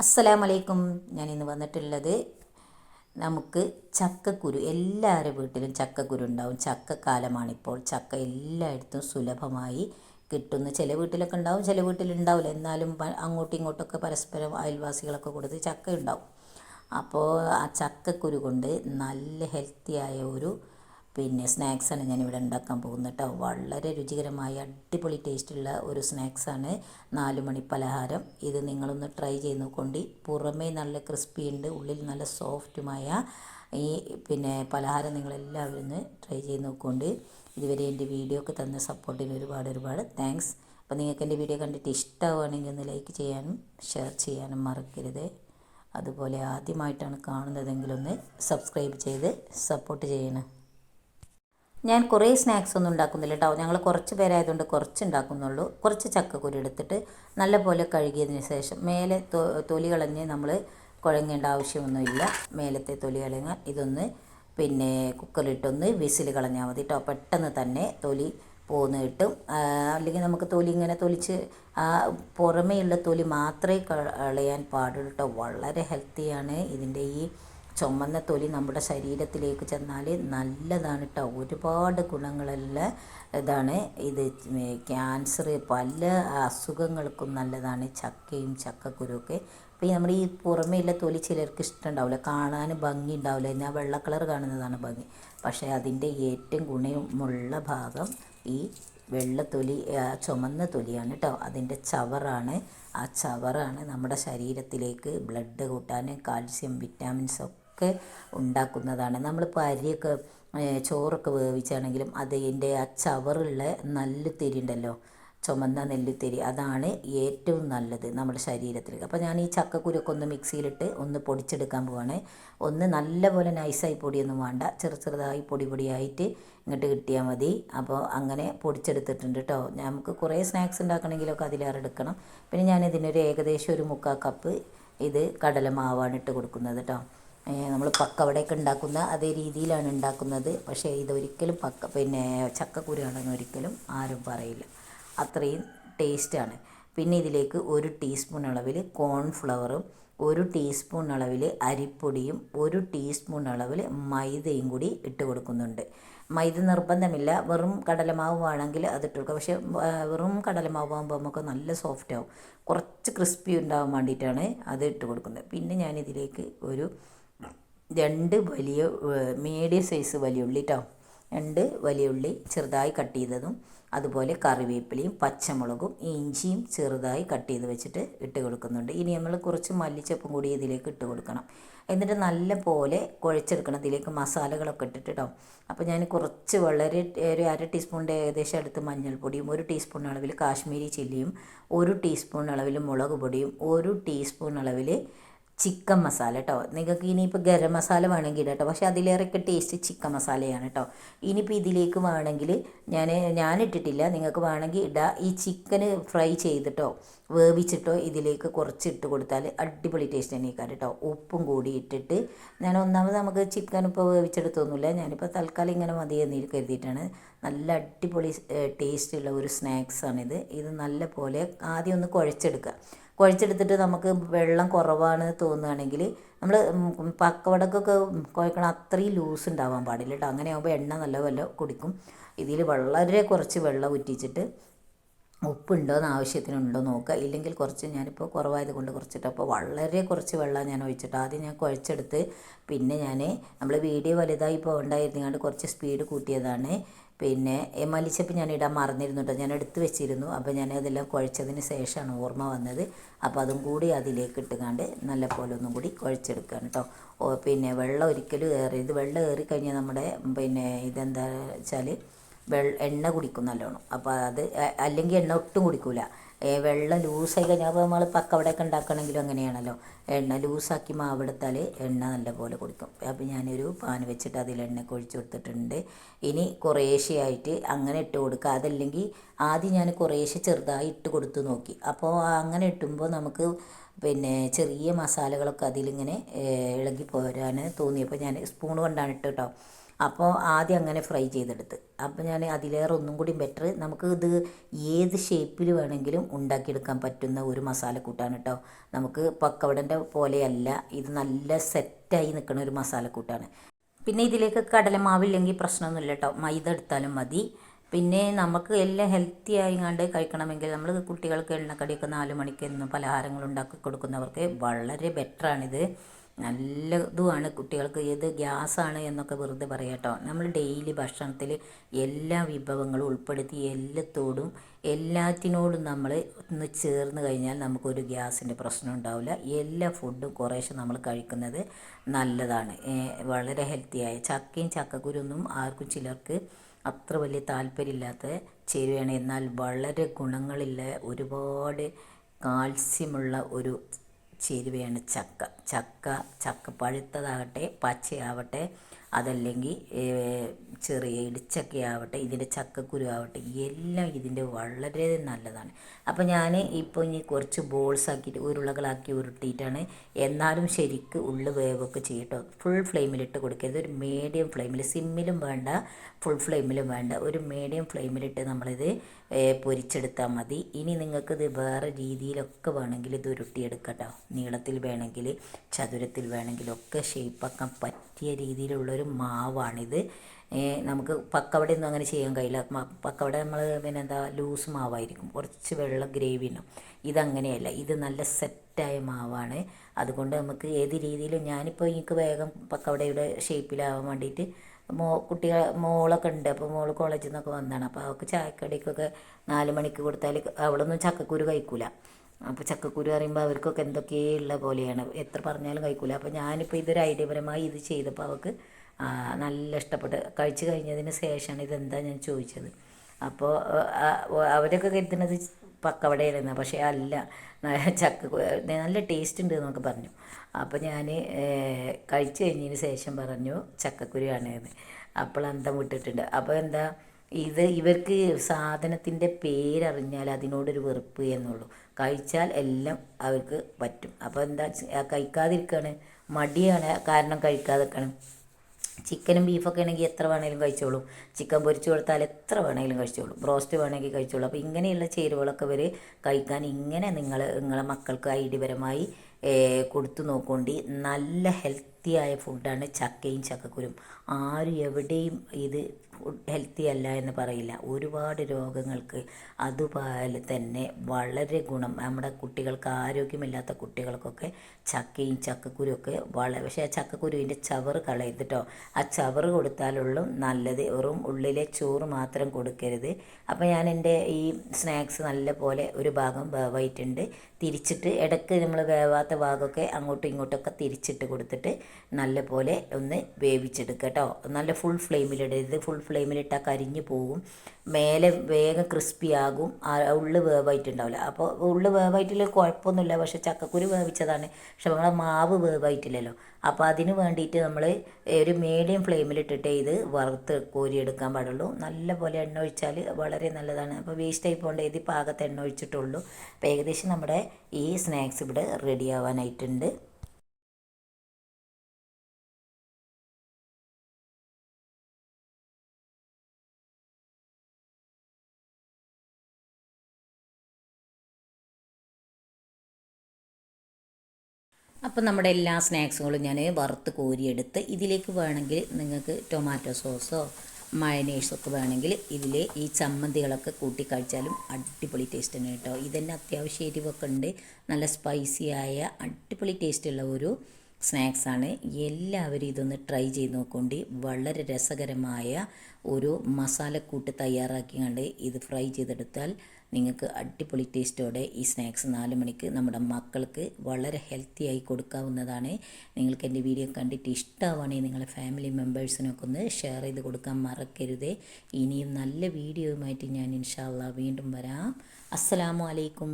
അസ്സലാമലൈക്കും. ഞാൻ ഇന്ന് വന്നിട്ടുള്ളത് നമുക്ക് ചക്കക്കുരു എല്ലാവരുടെ വീട്ടിലും ചക്കക്കുരു ഉണ്ടാവും. ചക്കക്കാലമാണിപ്പോൾ. ചക്ക എല്ലായിടത്തും സുലഭമായി കിട്ടുന്നു. ചില വീട്ടിലൊക്കെ ഉണ്ടാവും ചില വീട്ടിലുണ്ടാവില്ല. എന്നാലും അങ്ങോട്ടും ഇങ്ങോട്ടൊക്കെ പരസ്പരം അയൽവാസികളൊക്കെ കൊടുത്ത് ചക്ക ഉണ്ടാവും. അപ്പോൾ ആ ചക്കക്കുരു കൊണ്ട് നല്ല ഹെൽത്തിയായ ഒരു പിന്നെ സ്നാക്സാണ് ഞാനിവിടെ ഉണ്ടാക്കാൻ പോകുന്നത് കേട്ടോ. വളരെ രുചികരമായ അടിപൊളി ടേസ്റ്റുള്ള ഒരു സ്നാക്സാണ് നാല് മണി പലഹാരം. ഇത് നിങ്ങളൊന്ന് ട്രൈ ചെയ്ത് നോക്കൊണ്ട്. പുറമേ നല്ല ക്രിസ്പി ഉണ്ട് ഉള്ളിൽ നല്ല സോഫ്റ്റുമായ ഈ പിന്നെ പലഹാരം നിങ്ങളെല്ലാവരും ഒന്ന് ട്രൈ ചെയ്ത് നോക്കൊണ്ട്. ഇതുവരെ എന്റെ വീഡിയോ ഒക്കെ തന്ന സപ്പോർട്ടിന് ഒരുപാട് ഒരുപാട് താങ്ക്സ്. അപ്പോൾ നിങ്ങൾക്ക് എന്റെ വീഡിയോ കണ്ടിട്ട് ഇഷ്ടമാവുകയാണെങ്കിൽ ഒന്ന് ലൈക്ക് ചെയ്യാനും ഷെയർ ചെയ്യാനും മറക്കരുത്. അതുപോലെ ആദ്യമായിട്ടാണ് കാണുന്നതെങ്കിലൊന്ന് സബ്സ്ക്രൈബ് ചെയ്ത് സപ്പോർട്ട് ചെയ്യണം. ഞാൻ കുറേ സ്നാക്സ് ഒന്നും ഉണ്ടാക്കുന്നില്ല കേട്ടോ ഞങ്ങൾ കുറച്ച് പേരായതുകൊണ്ട് കുറച്ച് ഉണ്ടാക്കുന്നുള്ളൂ കുറച്ച് ചക്കക്കുരു എടുത്തിട്ട് നല്ലപോലെ കഴുകിയതിന് ശേഷം മേലെ തൊലി കളഞ്ഞ് നമ്മൾ കുഴങ്ങേണ്ട ആവശ്യമൊന്നുമില്ല. മേലത്തെ തൊലി കളഞ്ഞാൽ ഇതൊന്ന് പിന്നെ കുക്കറിലിട്ടൊന്ന് വിസിൽ കളഞ്ഞാൽ മതി കേട്ടോ പെട്ടെന്ന് തന്നെ തൊലി പോന്ന് കിട്ടും. അല്ലെങ്കിൽ നമുക്ക് തൊലി ഇങ്ങനെ തൊലിച്ച് ആ പുറമേയുള്ള തൊലി മാത്രമേ കളയാൻ പാടുള്ളൂ കേട്ടോ വളരെ ഹെൽത്തിയാണ് ഇതിന്റെ ഈ ചുമന്ന തൊലി നമ്മുടെ ശരീരത്തിലേക്ക് ചെന്നാൽ നല്ലതാണ് കേട്ടോ ഒരുപാട് ഗുണങ്ങളുള്ള ഇതാണ്. ഇത് ക്യാൻസർ പല അസുഖങ്ങൾക്കും നല്ലതാണ്. ചക്കയും ചക്കക്കുരുവൊക്കെ. അപ്പോൾ ഈ നമ്മുടെ ഈ പുറമേയുള്ള തൊലി ചിലർക്ക് ഇഷ്ടമുണ്ടാവില്ല. കാണാൻ ഭംഗി ഉണ്ടാവില്ല എന്നാൽ വെള്ള കളർ കാണുന്നതാണ് ഭംഗി. പക്ഷേ അതിന്റെ ഏറ്റവും ഗുണമുള്ള ഭാഗം ഈ വെള്ളത്തൊലി തൊലി ചുമന്ന തൊലിയാണ് കേട്ടോ അതിന്റെ ചവറാണ്. ആ ചവറാണ് നമ്മുടെ ശരീരത്തിലേക്ക് ബ്ലഡ് കൂട്ടാൻ കാൽസ്യം വിറ്റാമിൻസ് ഒക്കെ ഉണ്ടാക്കുന്നതാണ്. നമ്മളിപ്പോൾ അരിയൊക്കെ ചോറൊക്കെ വേവിച്ചാണെങ്കിലും അതിന്റെ ആ ചവറുള്ള നെല്ലുത്തിരി ഉണ്ടല്ലോ ചുമന്ന നെല്ലുത്തിരി അതാണ് ഏറ്റവും നല്ലത് നമ്മുടെ ശരീരത്തിൽ അപ്പോൾ ഞാൻ ഈ ചക്കക്കുരൊക്കെ ഒന്ന് മിക്സിയിലിട്ട് ഒന്ന് പൊടിച്ചെടുക്കാൻ പോവാണ്. ഒന്ന് നല്ലപോലെ നൈസായി പൊടിയൊന്നും വേണ്ട. ചെറു ചെറുതായി പൊടി പൊടിയായിട്ട് ഇങ്ങോട്ട് കിട്ടിയാൽ മതി. അപ്പോൾ അങ്ങനെ പൊടിച്ചെടുത്തിട്ടുണ്ട് കേട്ടോ നമുക്ക് കുറേ സ്നാക്സ് ഉണ്ടാക്കണമെങ്കിലൊക്കെ അതിലേറെ എടുക്കണം. പിന്നെ ഞാൻ ഇതിനൊരു ഏകദേശം ഒരു മുക്കാൽ കപ്പ് ഇത് കടലമാവാണ് ഇട്ട് കൊടുക്കുന്നത് കേട്ടോ നമ്മൾ പക്കവടയൊക്കെ ഉണ്ടാക്കുന്ന അതേ രീതിയിലാണ് ഉണ്ടാക്കുന്നത്. പക്ഷേ ഇതൊരിക്കലും പക്ക പിന്നെ ചക്കക്കുരുവാണെന്ന് ഒരിക്കലും ആരും പറയില്ല. അത്രയും ടേസ്റ്റാണ്. പിന്നെ ഇതിലേക്ക് ഒരു ടീസ്പൂൺ അളവിൽ കോൺഫ്ലവറും ഒരു ടീസ്പൂൺ അളവിൽ അരിപ്പൊടിയും ഒരു ടീസ്പൂൺ അളവിൽ മൈദയും കൂടി ഇട്ട് കൊടുക്കുന്നുണ്ട്. മൈദ നിർബന്ധമില്ല. വെറും കടലമാവ് വേണമെങ്കിൽ അത് ഇട്ട് കൊടുക്കുക പക്ഷേ വെറും കടലമാവ് ആകുമ്പോൾ നമുക്ക് നല്ല സോഫ്റ്റ് ആവും. കുറച്ച് ക്രിസ്പി ഉണ്ടാവാൻ വേണ്ടിയിട്ടാണ് അത് ഇട്ട് കൊടുക്കുന്നത്. പിന്നെ ഞാനിതിലേക്ക് ഒരു രണ്ട് വലിയ മീഡിയം സൈസ് വലിയ ഉള്ളി കേട്ടോ രണ്ട് വലിയ ഉള്ളി ചെറുതായി കട്ട് ചെയ്തതും അതുപോലെ കറിവേപ്പിലയും പച്ചമുളകും ഇഞ്ചിയും ചെറുതായി കട്ട് ചെയ്ത് വെച്ചിട്ട് ഇട്ട് കൊടുക്കുന്നുണ്ട്. ഇനി നമ്മൾ കുറച്ച് മല്ലിച്ചപ്പും കൂടി ഇതിലേക്ക് ഇട്ട് കൊടുക്കണം. എന്നിട്ട് നല്ല പോലെ കുഴച്ചെടുക്കണം. ഇതിലേക്ക് മസാലകളൊക്കെ ഇട്ടിട്ട് കേട്ടോ അപ്പോൾ ഞാൻ കുറച്ച് വളരെ ഒരു അര ടീസ്പൂണിന്റെ ഏകദേശം അടുത്ത് മഞ്ഞൾപ്പൊടിയും ഒരു ടീസ്പൂൺ അളവിൽ കാശ്മീരി ചില്ലിയും ഒരു ടീസ്പൂൺ അളവിൽ മുളക് പൊടിയും ഒരു ടീസ്പൂൺ അളവിൽ ചിക്കൻ മസാല കേട്ടോ നിങ്ങൾക്ക് ഇനിയിപ്പോൾ ഗരം മസാല വേണമെങ്കിൽ കേട്ടോ പക്ഷേ അതിലേറെയൊക്കെ ടേസ്റ്റ് ചിക്കൻ മസാലയാണ് കേട്ടോ ഇനിയിപ്പോൾ ഇതിലേക്ക് വേണമെങ്കിൽ ഞാൻ ഞാൻ ഇട്ടിട്ടില്ല. നിങ്ങൾക്ക് വേണമെങ്കിൽ ഇടാ. ഈ ചിക്കന് ഫ്രൈ ചെയ്തിട്ടോ വേവിച്ചിട്ടോ ഇതിലേക്ക് കുറച്ച് ഇട്ട് കൊടുത്താൽ അടിപൊളി ടേസ്റ്റ് തന്നെയായിരിക്കും കേട്ടോ ഉപ്പും കൂടി ഇട്ടിട്ട് ഞാൻ ഒന്നാമത് നമുക്ക് ചിക്കൻ ഇപ്പോൾ വേവിച്ചെടുത്തൊന്നുമില്ല. ഞാനിപ്പോൾ തൽക്കാലം ഇങ്ങനെ മതി എന്ന് കരുതിയിട്ടാണ്. നല്ല അടിപൊളി ടേസ്റ്റുള്ള ഒരു സ്നാക്സാണിത് ഇത് നല്ല പോലെ ആദ്യം ഒന്ന് കുഴച്ചെടുക്കുക. കുഴച്ചെടുത്തിട്ട് നമുക്ക് വെള്ളം കുറവാണ് തോന്നുകയാണെങ്കിൽ നമ്മൾ പക്കവടക്കൊക്കെ കുഴക്കണം അത്രയും ലൂസ് ഉണ്ടാവാൻ പാടില്ല കേട്ടോ. അങ്ങനെ ആകുമ്പോൾ എണ്ണ നല്ല പോലെ കുടിക്കും. ഇതിൽ വളരെ കുറച്ച് വെള്ളം ഉറ്റിച്ചിട്ട് ഉപ്പുണ്ടോ എന്ന് ആവശ്യത്തിനുണ്ടോ നോക്കുക. ഇല്ലെങ്കിൽ കുറച്ച് ഞാനിപ്പോൾ കുറവായത് കൊണ്ട് കുറച്ചിട്ട് അപ്പോൾ വളരെ കുറച്ച് വെള്ളം ഞാൻ ഒഴിച്ചിട്ട് ആദ്യം ഞാൻ കുഴച്ചെടുത്ത് പിന്നെ ഞാൻ നമ്മൾ വീഡിയോ വലുതായി പോകണ്ടായിരുന്നുകൊണ്ട് കുറച്ച് സ്പീഡ് കൂട്ടിയതാണ്. പിന്നെ ഈ മല്ലിച്ചപ്പ് ഞാൻ ഇടാൻ മറന്നിരുന്നു കേട്ടോ ഞാൻ എടുത്ത് വെച്ചിരുന്നു. അപ്പോൾ ഞാൻ അതെല്ലാം കുഴച്ചതിന് ശേഷമാണ് ഓർമ്മ വന്നത്. അപ്പോൾ അതും കൂടി അതിലേക്ക് ഇട്ടുകാണ്ട് നല്ല പോലെ ഒന്നും കൂടി കുഴച്ചെടുക്കുകയാണ് കേട്ടോ ഓ പിന്നെ വെള്ളം ഒരിക്കലും ഏറി ഇത് വെള്ളം ഏറി കഴിഞ്ഞാൽ നമ്മുടെ പിന്നെ ഇതെന്താ വെച്ചാൽ വെള്ള എണ്ണ കുടിക്കും നല്ലോണം. അപ്പോൾ അത് അല്ലെങ്കിൽ എണ്ണ ഒട്ടും കുടിക്കൂല. ഏ, വെള്ളം ലൂസായി കഴിഞ്ഞാൽ അപ്പോൾ നമ്മൾ പക്കവടയൊക്കെ ഉണ്ടാക്കണമെങ്കിലും അങ്ങനെയാണല്ലോ. എണ്ണ ലൂസാക്കി മാവെടുത്താൽ എണ്ണ നല്ലപോലെ കൊടുക്കും അപ്പോൾ ഞാനൊരു പാൻ വെച്ചിട്ട് അതിൽ എണ്ണ ഒഴിച്ച് കൊടുത്തിട്ടുണ്ട്. ഇനി കുറേശ്ശെയായിട്ട് അങ്ങനെ ഇട്ട് കൊടുക്കുക അതല്ലെങ്കിൽ ആദ്യം ഞാൻ കുറേശ്ശെ ചെറുതായി ഇട്ട് കൊടുത്തു നോക്കി. അപ്പോൾ അങ്ങനെ ഇട്ടുമ്പോൾ നമുക്ക് പിന്നെ ചെറിയ മസാലകളൊക്കെ അതിലിങ്ങനെ ഇളകി പോരാൻ തോന്നിയപ്പോൾ ഞാൻ സ്പൂൺ കൊണ്ടാണ് ഇട്ട് കേട്ടോ അപ്പോൾ ആദ്യം അങ്ങനെ ഫ്രൈ ചെയ്തെടുത്ത്. അപ്പോൾ ഞാൻ അതിലേറെ ഒന്നും കൂടി ബെറ്റർ നമുക്ക് ഇത് ഏത് ഷേപ്പിൽ വേണമെങ്കിലും ഉണ്ടാക്കിയെടുക്കാൻ പറ്റുന്ന ഒരു മസാലക്കൂട്ടാണ് കേട്ടോ. നമുക്ക് പക്കവടന്റെ പോലെയല്ല ഇത് നല്ല സെറ്റായി നിൽക്കുന്ന ഒരു മസാലക്കൂട്ടാണ്. പിന്നെ ഇതിലേക്ക് കടലമാവില്ലെങ്കിൽ പ്രശ്നമൊന്നുമില്ല കേട്ടോ. മൈദ എടുത്താലും മതി. പിന്നെ നമുക്ക് എല്ലാം ഹെൽത്തി ആയിങ്ങാണ്ട് കഴിക്കണമെങ്കിൽ നമ്മൾ കുട്ടികൾക്ക് എണ്ണക്കടിയൊക്കെ നാല് മണിക്ക് പലഹാരങ്ങൾ ഉണ്ടാക്കി കൊടുക്കുന്നവർക്ക് വളരെ ബെറ്ററാണിത് നല്ല ഇതുമാണ് കുട്ടികൾക്ക് ഏത് ഗ്യാസാണ് എന്നൊക്കെ വെറുതെ പറയട്ടോ നമ്മൾ ഡെയിലി ഭക്ഷണത്തിൽ എല്ലാ വിഭവങ്ങളും ഉൾപ്പെടുത്തി എല്ലാത്തോടും എല്ലാറ്റിനോടും നമ്മൾ ഒന്ന് ചേർന്ന് കഴിഞ്ഞാൽ നമുക്കൊരു ഗ്യാസിന്റെ പ്രശ്നം ഉണ്ടാവില്ല. എല്ലാ ഫുഡും കുറേശ്ശെ നമ്മൾ കഴിക്കുന്നത് നല്ലതാണ്. വളരെ ഹെൽത്തിയായ ചക്കയും ചക്കക്കുരൊന്നും ആർക്കും ചിലർക്ക് അത്ര വലിയ താല്പര്യമില്ലാത്ത ചേരുവയാണ്. എന്നാൽ വളരെ ഗുണങ്ങളില്ല ഒരുപാട് കാൽസ്യമുള്ള ഒരു ചേരുവയാണ് ചക്ക. ചക്ക ചക്ക പഴുത്തതാകട്ടെ പച്ചയാവട്ടെ അതല്ലെങ്കിൽ ചെറിയ ഇടിച്ചക്ക ആവട്ടെ ഇതിന്റെ ചക്കക്കുരു ആവട്ടെ എല്ലാം ഇതിന്റെ വളരെ നല്ലതാണ്. അപ്പോൾ ഞാൻ ഇപ്പോൾ ഇനി കുറച്ച് ബോൾസ് ആക്കിയിട്ട് ഉരുളകളാക്കി ഉരുട്ടിയിട്ടാണ് എന്നാലും ശരിക്ക് ഉള്ളു വേവൊക്കെ ചെയ്യട്ടോ. ഫുൾ ഫ്ലെയിമിലിട്ട് കൊടുക്കരുത്. ഒരു മീഡിയം ഫ്ലെയിമിൽ സിമ്മിലും വേണ്ട ഫുൾ ഫ്ലെയിമിലും വേണ്ട. ഒരു മീഡിയം ഫ്ലെയിമിലിട്ട് നമ്മളിത് പൊരിച്ചെടുത്താൽ മതി. ഇനി നിങ്ങൾക്കിത് വേറെ രീതിയിലൊക്കെ വേണമെങ്കിൽ ഇത് ഉരുട്ടിയെടുക്കട്ടോ. നീളത്തിൽ വേണമെങ്കിൽ ചതുരത്തിൽ വേണമെങ്കിലൊക്കെ ഷേപ്പാക്കാൻ പറ്റിയ രീതിയിലുള്ളൊരു മാവാണിത്. നമുക്ക് പക്കവടയൊന്നും അങ്ങനെ ചെയ്യാൻ കഴിയില്ല. പക്കവട നമ്മൾ പിന്നെ എന്താ ലൂസ് മാവായിരിക്കും. കുറച്ച് വെള്ളം ഗ്രേവി ഉണ്ടാവും. ഇതങ്ങനെയല്ല. ഇത് നല്ല സെറ്റായ മാവാണ്. അതുകൊണ്ട് നമുക്ക് ഏത് രീതിയിലും ഞാനിപ്പോൾ എനിക്ക് വേഗം പക്കവടയുടെ ഷേപ്പിലാവാൻ വേണ്ടിയിട്ട് മോ കുട്ടികൾ മോളൊക്കെ ഉണ്ട്. അപ്പോൾ മോൾ കോളേജിൽ നിന്നൊക്കെ വന്നതാണ്. അപ്പോൾ അവൾക്ക് ചായക്കടിക്കൊക്കെ നാല് മണിക്ക് കൊടുത്താൽ അവളൊന്നും ചക്കക്കുരു കഴിക്കൂല. അപ്പോൾ ചക്കക്കുരു പറയുമ്പോൾ അവർക്കൊക്കെ എന്തൊക്കെയോ ഉള്ള പോലെയാണ്. എത്ര പറഞ്ഞാലും കഴിക്കൂല. അപ്പോൾ ഞാനിപ്പോൾ ഇതൊരു ഐഡിയപരമായി ഇത് ചെയ്തപ്പോൾ അവൾക്ക് നല്ല ഇഷ്ടപ്പെട്ട്. കഴിച്ചു കഴിഞ്ഞതിന് ശേഷമാണ് ഇതെന്താ ഞാൻ ചോദിച്ചത്. അപ്പോൾ അവരൊക്കെ കരുതുന്നത് പക്കവടയിലിരുന്ന പക്ഷേ അല്ല ചക്ക നല്ല ടേസ്റ്റ് ഉണ്ട് എന്നൊക്കെ പറഞ്ഞു. അപ്പോൾ ഞാൻ കഴിച്ചു കഴിഞ്ഞതിന് ശേഷം പറഞ്ഞു ചക്കക്കുരുവാണ് എന്ന് അപ്പോൾ അന്തം വിട്ടിട്ടുണ്ട്. അപ്പോൾ എന്താ ഇത് ഇവർക്ക് സാധനത്തിന്റെ പേരറിഞ്ഞാൽ അതിനോടൊരു വെറുപ്പ് എന്നുള്ളൂ. കഴിച്ചാൽ എല്ലാം അവർക്ക് പറ്റും. അപ്പോൾ എന്താ കഴിക്കാതിരിക്കുകയാണ് മടിയാണ് കാരണം കഴിക്കാതിരിക്കണം ചിക്കനും ബീഫൊക്കെ ആണെങ്കിൽ എത്ര വേണമെങ്കിലും കഴിച്ചോളൂ. ചിക്കൻ പൊരിച്ചു കൊടുത്താൽ എത്ര വേണമെങ്കിലും കഴിച്ചോളൂ. ബ്രോസ്റ്റ് വേണമെങ്കിൽ കഴിച്ചോളൂ. അപ്പോൾ ഇങ്ങനെയുള്ള ചേരുവകളൊക്കെ ഇവർ കഴിക്കാൻ ഇങ്ങനെ നിങ്ങൾ നിങ്ങളെ മക്കൾക്ക് ഐഡിയപരമായി കൊടുത്തു നോക്കൊണ്ടി നല്ല ഹെൽത്തിയായ ഫുഡാണ് ചക്കയും ചക്കക്കുരും. ആരും എവിടെയും ഇത് ഹെൽത്തി അല്ല എന്ന് പറയില്ല. ഒരുപാട് രോഗങ്ങൾക്ക് അതുപോലെ തന്നെ വളരെ ഗുണം. നമ്മുടെ കുട്ടികൾക്ക് ആരോഗ്യമില്ലാത്ത കുട്ടികൾക്കൊക്കെ ചക്കയും ചക്കക്കുരുമൊക്കെ വളരെ പക്ഷേ ആ ചക്കക്കുരുവിന്റെ ചവറ് കളയത്തിട്ടോ ആ ചവറ് കൊടുത്താലുള്ളൂ നല്ലത്. വെറും ഉള്ളിലെ ചോറ് മാത്രം കൊടുക്കരുത്. അപ്പോൾ ഞാൻ എന്റെ ഈ സ്നാക്സ് നല്ല പോലെ ഒരു ഭാഗം വേവായിട്ടുണ്ട്. തിരിച്ചിട്ട് ഇടയ്ക്ക് നമ്മൾ വേവാത്ത ഭാഗമൊക്കെ അങ്ങോട്ടും ഇങ്ങോട്ടൊക്കെ തിരിച്ചിട്ട് കൊടുത്തിട്ട് നല്ല പോലെ ഒന്ന് വേവിച്ചെടുക്കുക കേട്ടോ നല്ല ഫുൾ ഫ്ലെയിമിലിടരുത് ഫുൾ ഫ്ലെയിമിലിട്ടാൽ കരിഞ്ഞു പോകും മേലെ വേഗം ക്രിസ്പി ആകും ഉള്ളു വേവായിട്ടുണ്ടാവില്ല. അപ്പോൾ ഉള്ളു വേവായിട്ടില്ല കുഴപ്പമൊന്നുമില്ല. പക്ഷേ ചക്കക്കുരു വേവിച്ചതാണ്. പക്ഷെ നമ്മളെ മാവ് വേവായിട്ടില്ലല്ലോ. അപ്പോൾ അതിന് വേണ്ടിയിട്ട് നമ്മൾ ഒരു മീഡിയം ഫ്ലെയിമിലിട്ടിട്ട് ഇത് വറുത്ത് കോരിയെടുക്കാൻ പാടുള്ളൂ. നല്ല പോലെ എണ്ണ ഒഴിച്ചാൽ വളരെ നല്ലതാണ്. അപ്പോൾ വേസ്റ്റ് ആയി പോകേണ്ട ഇത് പാകത്ത് എണ്ണ ഒഴിച്ചിട്ടുള്ളൂ. അപ്പോൾ ഏകദേശം നമ്മുടെ ഈ സ്നാക്സ് ഇവിടെ റെഡി ആവാനായിട്ടുണ്ട്. അപ്പോൾ നമ്മുടെ എല്ലാ സ്നാക്സുകളും ഞാൻ വറുത്ത് കോരിയെടുത്ത് ഇതിലേക്ക് വേണമെങ്കിൽ നിങ്ങൾക്ക് ടൊമാറ്റോ സോസോ മയനേഴ്സൊക്കെ വേണമെങ്കിൽ ഇതിൽ ഈ ചമ്മന്തികളൊക്കെ കൂട്ടി കഴിച്ചാലും അടിപൊളി ടേസ്റ്റ് തന്നെ കേട്ടോ. ഇതന്നെ അത്യാവശ്യം എരിവൊക്കെ ഉണ്ട്. നല്ല സ്പൈസിയായ അടിപൊളി ടേസ്റ്റുള്ള ഒരു സ്നാക്സാണ് എല്ലാവരും ഇതൊന്ന് ട്രൈ ചെയ്ത് നോക്കൊണ്ട്. വളരെ രസകരമായ ഒരു മസാലക്കൂട്ട് തയ്യാറാക്കിയാണ്ട് ഇത് ഫ്രൈ ചെയ്തെടുത്താൽ നിങ്ങൾക്ക് അടിപൊളി ടേസ്റ്റോടെ ഈ സ്നാക്സ് നാല് മണിക്ക് നമ്മുടെ മക്കൾക്ക് വളരെ ഹെൽത്തി ആയി കൊടുക്കാവുന്നതാണ്. നിങ്ങൾക്ക് എന്റെ വീഡിയോ കണ്ടിട്ട് ഇഷ്ടമാവുകയാണെങ്കിൽ നിങ്ങളെ ഫാമിലി മെമ്പേഴ്സിനൊക്കെ ഒന്ന് ഷെയർ ചെയ്ത് കൊടുക്കാൻ മറക്കരുത്. ഇനിയും നല്ല വീഡിയോയുമായിട്ട് ഞാൻ ഇൻഷാല്ല വീണ്ടും വരാം. അസ്സലാമു അലൈക്കും.